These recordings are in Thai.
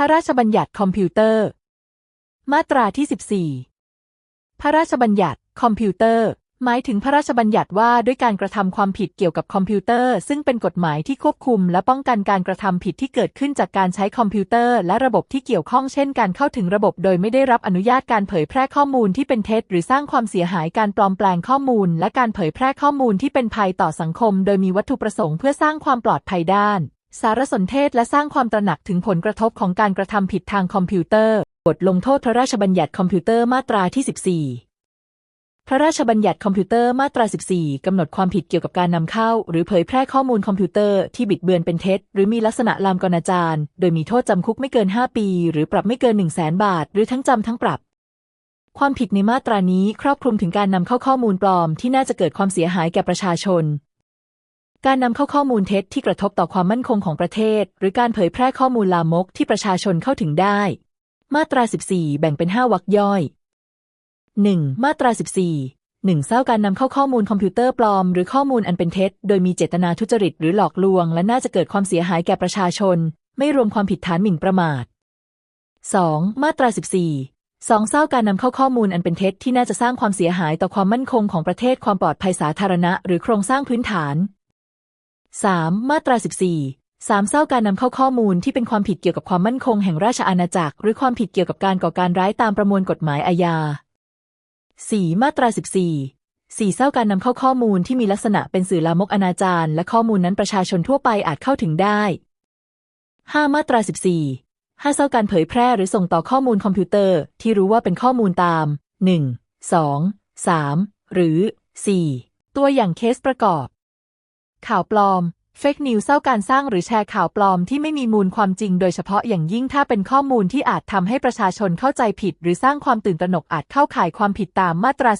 ระราชบัญญัติคอมพิวเตอร์ มาตราที่ 14 พระราชบัญญัติคอมพิวเตอร์ หมายถึงพระราชบัญญัติว่าด้วยการกระทำความผิดเกี่ยวกับคอมพิวเตอร์ ซึ่งเป็นกฎหมายที่ควบคุม และป้องกันการกระทำผิดที่เกิดขึ้นจากการใช้คอมพิวเตอร์ และระบบที่เกี่ยวข้องเช่น การเข้าถึงระบบโดยไม่ได้รับอนุญาตการเผยแพร่ข้อมูลที่เป็นเท็จ หรือสร้างความเสียหายการปลอมแปลงข้อมูล และการเผยแพร่ข้อมูลที่เป็นภัยต่อสังคม โดยมีวัตถุประสงค์เพื่อสร้างความปลอดภัยด้าน สารสนเทศและสร้างความตระหนักถึงผลกระทบของการกระทำผิดทางคอมพิวเตอร์ บทลงโทษพระราชบัญญัติคอมพิวเตอร์มาตราที่ 14 พระราชบัญญัติคอมพิวเตอร์มาตรา 14 กำหนดความผิดเกี่ยวกับการนำเข้า หรือเผยแพร่ข้อมูลคอมพิวเตอร์ที่บิดเบือนเป็นเท็จ หรือมีลักษณะลามกอนาจารโดยมีโทษจำคุกไม่เกิน 5 ปี หรือปรับไม่เกิน 1 0 0 0 0แสนบาท หรือทั้งจำทั้งปรับความผิดในมาตรานี้ครอบคลุมถึงการนำเข้าข้อมูลปลอมที่น่าจะเกิดความเสียหายแก่ประชาชน การนำเข้าข้อมูลเท็จที่กระทบต่อความมั่นคงของประเทศ หรือการเผยแพร่ข้อมูลลามกที่ประชาชนเข้าถึงได้ มาตรา 14 แบ่งเป็น 5 วรรคย่อย 1. มาตรา 14 1. เศร้าการนำเข้าข้อมูลคอมพิวเตอร์ปลอม หรือข้อมูลอันเป็นเท็จ โดยมีเจตนาทุจริตหรือหลอกลวง และน่าจะเกิดความเสียหายแก่ประชาชน ไม่รวมความผิดฐานหมิ่นประมาท 2. มาตรา 14 2. เศร้าการนำเข้าข้อมูลอันเป็นเท็จที่น่าจะสร้างความเสียหายต่อความมั่นคงของประเทศความปลอดภัยสาธารณะ หรือโครงสร้างพื้นฐาน 3. มาตรา 14 3. เศร้าการนำเข้าข้อมูลที่เป็นความผิดเกี่ยวกับความมั่นคงแห่งราชอาณาจักร หรือความผิดเกี่ยวกับการก่อการร้ายตามประมวลกฎหมายอาญา 4. มาตรา 14 4. เศร้าการนำเข้าข้อมูลที่มีลักษณะเป็นสื่อลามกอนาจารและข้อมูลนั้นประชาชนทั่วไปอาจเข้าถึงได้ 5. มาตรา 14 5. เศร้าการเผยแพร่หรือส่งต่อข้อมูลคอมพิวเตอร์ ที่รู้ว่าเป็นข้อมูลตาม 1 2 3 หรือ 4 ตัวอย่างเคสประกอบ ข่าวปลอม เฟกนิวเศร้าการสร้างหรือแชร์ข่าวปลอมที่ไม่มีมูลความจริงโดยเฉพาะอย่างยิ่งถ้าเป็นข้อมูลที่อาจทำให้ประชาชนเข้าใจผิด หรือสร้างความตื่นตระหนกอาจเข้าข่ายความผิดตามมาตรา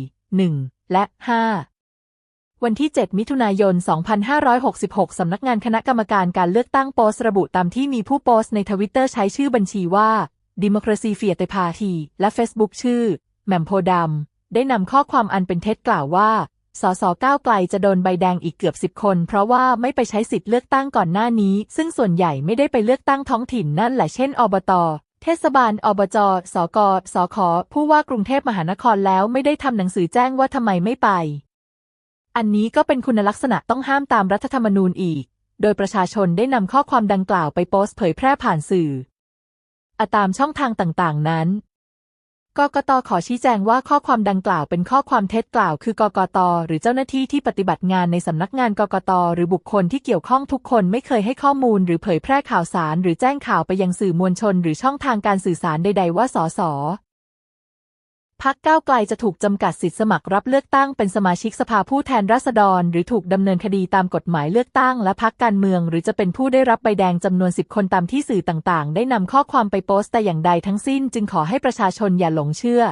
14 1 และ 5 วันที่ 7 มิถุนายน 2566 สำนักงานคณะกรรมการการเลือกตั้งโพสระบุตามที่มีผู้โพสในทวิตเตอร์ใช้ชื่อบัญชีว่า Democracy f i a t e Party และ Facebook ชื่อแหม่มโพดำได้นำข้อความอันเป็นเท็จกล่าวว่า สสก้าวไกลจะโดนใบแดงอีกเกือบสิบคน เพราะว่าไม่ไปใช้สิทธิ์เลือกตั้งก่อนหน้านี้ ซึ่งส่วนใหญ่ไม่ได้ไปเลือกตั้งท้องถิ่นนั่นแหละเช่น อบต เทศบาล อบจ สก สข ผู้ว่ากรุงเทพมหานครแล้วไม่ได้ทำหนังสือแจ้งว่าทำไมไม่ไป อันนี้ก็เป็นคุณลักษณะต้องห้ามตามรัฐธรรมนูญอีก โดยประชาชนได้นำข้อความดังกล่าวไปโพสต์เผยแพร่ผ่านสื่อ อตามช่องทางต่างๆ นั้น กกตขอชี้แจงว่าข้อความดังกล่าวเป็นข้อความเท็จกล่าว คือกกตหรือเจ้าหน้าที่ที่ปฏิบัติงานในสำนักงานกกตหรือบุคคลที่เกี่ยวข้องทุกคนไม่เคยให้ข้อมูล หรือเผยแพร่ข่าวสาร หรือแจ้งข่าวไปยังสื่อมวลชน หรือช่องทางการสื่อสารใด ๆ ว่าสส พักก้าวไกลจะถูกจำกัดสิทธิสมัครรับเลือกตั้งเป็นสมาชิกสภาผู้แทนราษฎร หรือถูกดำเนินคดีตามกฎหมายเลือกตั้งและพักการเมือง หรือจะเป็นผู้ได้รับใบแดงจำนวนสิบคนตามที่สื่อต่างๆ ได้นำข้อความไปโพสต์แต่อย่างใดทั้งสิ้น จึงขอให้ประชาชนอย่าหลงเชื่อ